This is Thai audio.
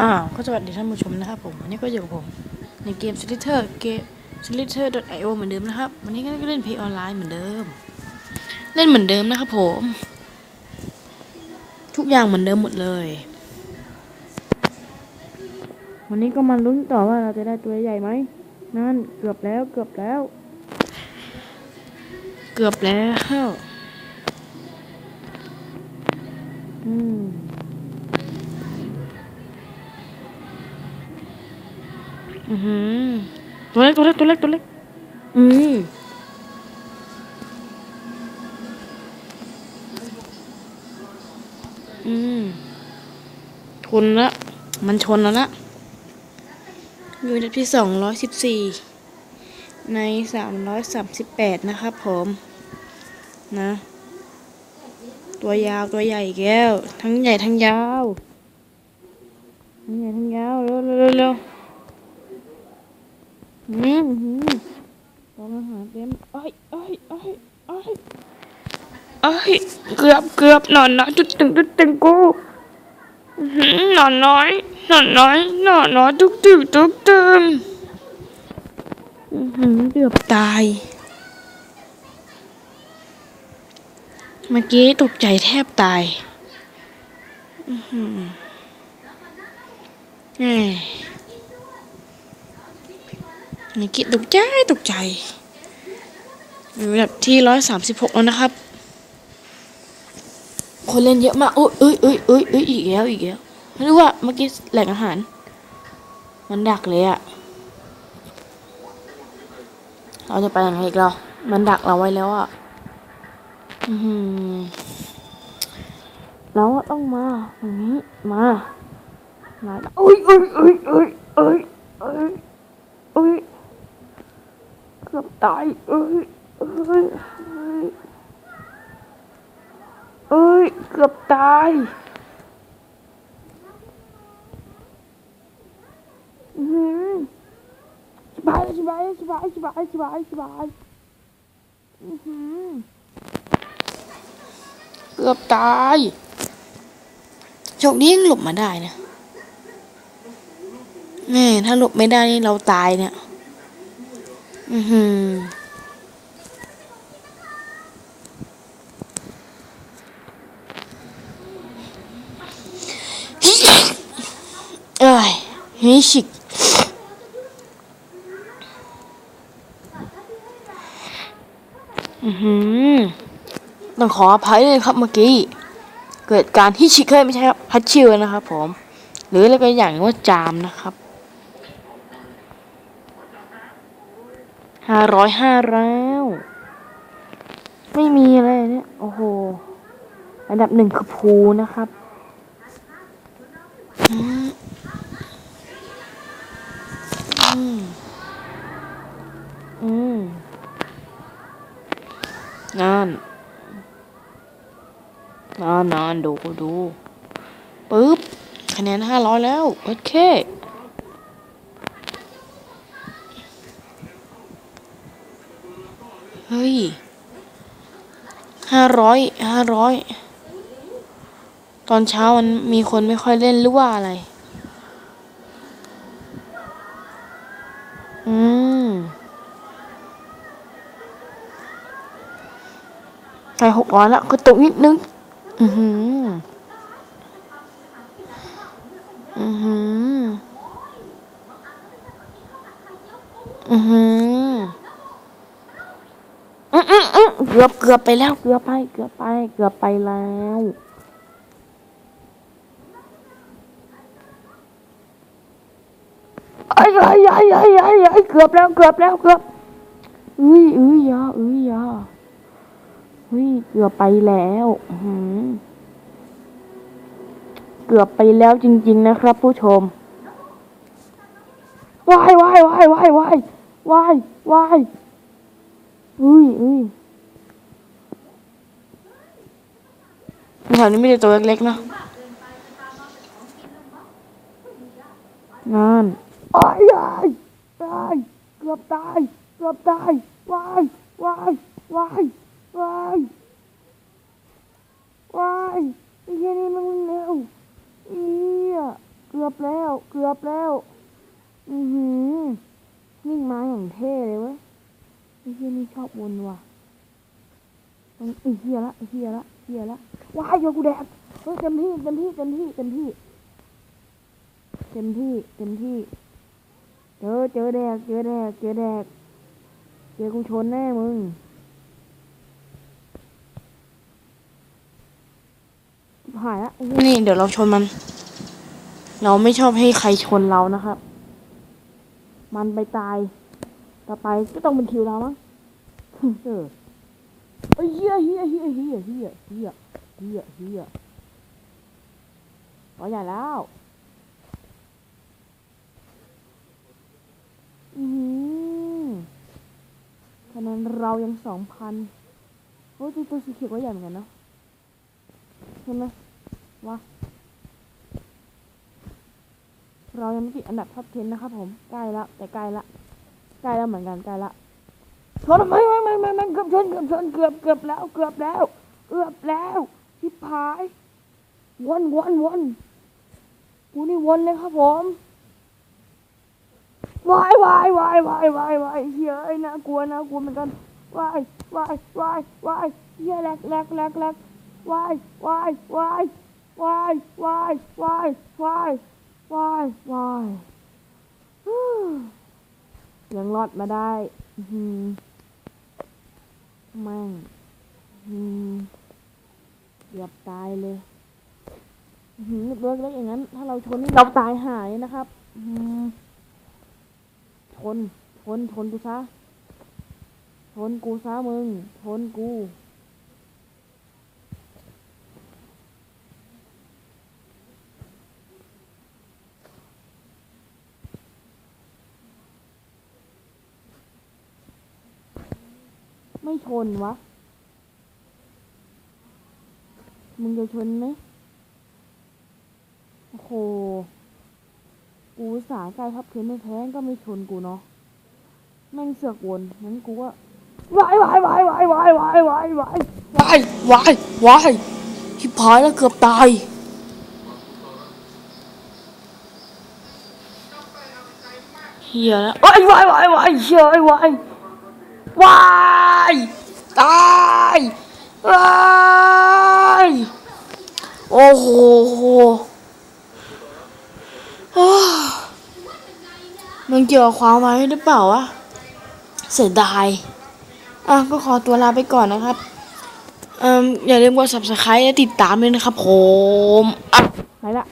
อ้าวก็สวัสดีท่านผู้ชมนะครับผมวันนี้ก็อยู่กับผม ในเกม s l i t t e r เกม s l i t t e r io เหมือนเดิมนะครับ วันนี้ก็เล่นเพย์ออนไลน์เหมือนเดิม เล่นเหมือนเดิมนะครับผม ทุกอย่างเหมือนเดิมหมดเลย วันนี้ก็มาลุ้นต่อว่าเราจะได้ตัวใหญ่ไหมนั่นเกือบแล้วเกือบแล้ว เกือบแล้วอืม ตัวเล็กตัวเล็กตัวเล็กตัวเล็กอืมอืมชนละมันชนแล้วละอยู่ในที่สองร้อยสิบสี่ในสามร้อยสามสิบแปดนะครับผมนะ ตัวยาวตัวใหญ่แก้ว ทั้งใหญ่ทั้งยาว ทั้งใหญ่ทั้งยาว เร็วเร็วเร็ว อืมหืมตอนอาหารเต็มเอ้ยเอ้ยเอ้ยเอ้ยเอ้ยเกือบเกือบหนอนน้อยจุดตึงจุดตึงกูหนอนน้อยหนอนน้อยหนอนน้อยทุกตึกทุกตึงอื้อหือเกือบตาย เมื่อกี้ตกใจแทบตายอื้อหือแหม เมื่อกี้ตกใจตกใจอยู่แบบที่ร้อยสามสิบหกแล้วนะครับ คนเล่นเยอะมากโอ้ยเอ้ยเอ้ยเอ้ยเอ้ยอีกแล้วอีกแล้วไม่รู้ว่าเมื่อกี้แหล่งอาหาร มันดักเลยอะเราจะไปยังไงอีกเรามันดักเราไว้แล้วอะเราต้องมาอย่างนี้มามาโอ้ยเอ้ยเอ้ยเอ้ยเอ้ยเอ้ยเอ้ย กือบตายเอ้ยเอ้ย เอ้ย เอ้ย เกือบตายอือหือสบายสบายสบายสบายสบายสบายเกือบตายโชคดียังหลบมาได้นะแม่ถ้าหลบไม่ได้นี่เราตายเนี่ย อือหือเอ้ยฮิชิกอือหือต้องขออภัยเลยครับเมื่อกี้ เกิดการฮิชิกเคยไม่ใช่ครับฮัตชิวนะครับผม หรืออะไรก็อย่างว่าจามนะครับ ห้าร้อยห้าแล้ว ไม่มีอะไรเนี่ย โอ้โห อันดับหนึ่งคือภูนะครับอืมอืมอืมนั่นนานนานดูดูปึ๊บคะแนนห้าร้อยแล้ว โอเค ฮ้ยห้าร้อยห้าร้อยตอนเช้ามันมีคนไม่ค่อยเล่นหรือว่าอะไร อืมใส่หกร้อยแล้วก็ตกนิดนึง อือหือ อือหือ อือหือ อืมอืมอืมเกือบเกือบไปแล้ว เกือบไป เกือบไป เกือบไปแล้วไอ้ไอ้ไอ้ไอ้ไอ้ไอ้เกือบแล้วเกือบแล้วเกือบอุ้ยอุ้ยยาอุ้ยยาอุ้ยเกือบไปแล้วหืเกือบไปแล้วจริง ๆ นะครับ ผู้ชมวายวายวายวายวายวายวายอุ้ยอุ้ย แถวนี้ไม่ได้ตัวเล็กๆนะนั่นอ้ายอ้ยตายเกือบตายเกือบตายวายวายวายวายวายไอ้เหี้ยนี่มันเร็วเอี้ยเกือบแล้วเกือบแล้วอือหือวิ่งมาอย่างเท่เลยเว้ยไอ้เฮียนี่ชอบวนว่ะต้องไอ้เฮียละไอ้เฮียละ เฮียละว้ายโยนกูแดกเฮ้ยเต็มที่เต็มที่เต็มที่เต็มที่เต็มที่เต็มที่เจอเจอแดกเจอแดกเจอแดกเจอกูชนแน่มึงหายละนี่เดี๋ยวเราชนมัน เราไม่ชอบให้ใครชนเรานะครับ มันไปตาย ต่อไปก็ต้องเป็นคิวเรามั้งเออ เอ้ยเฮียเฮียเฮียเฮียเฮียเฮียเฮียเฮียขอใหญ่แล้วอือหือคะแนนเรายังสองพันโอ้ยตัวสีเขียวก็ใหญ่เหมือนกันเนอะเห็นไหมวะเรายังไม่ติดอันดับท็อป10นะครับผมใกล้ละแต่ใกล้ละใกล้แล้วเหมือนกันใกล้ละชนไม่ไม่ ไม่ไม่เกือบชนเกือบชนเกือบเกือบแล้วเกือบแล้วเกือบแล้วชิบหายวนวนวนกูนี่วนเลยครับผมวายวายวายวายวายวายเฮียไอ้น่ากลัวน่ากลัวเหมือนกันวายวายวายวายเฮียแลกแลกแลกแลกวายวายวายวายวายวายวายวายวายยังรอดมาได้ อื แม่งเกือบตายเลยหือเลือกเล็กอย่างนั้น ถ้าเราชนนี่เราตายหายนะครับชนชนชนกูซะชนกูซะมึงชนกู ไม่ชนวะ มึงจะชนไหมโอ้โห กูอุตสาห์ใกล้ทับเทนไม่แพ้ก็ไม่ชนกูเนาะ แม่งเสือกวนงั้นกูก็วายวายวายวายวายวายวายวายวายวายวายชิบหายแล้วเกือบตายเฮียแล้ววายวายวายวายเชื่อไอ้วาย วายตายวายโอ้โหโอ้มันเกี่ยวกับความไว้หรือเปล่าวะเสียดายอะก็ขอตัวลาไปก่อนนะครับอ่มอย่าลืมกด subscribe และติดตามด้วยนะครับผม อะ ไปละ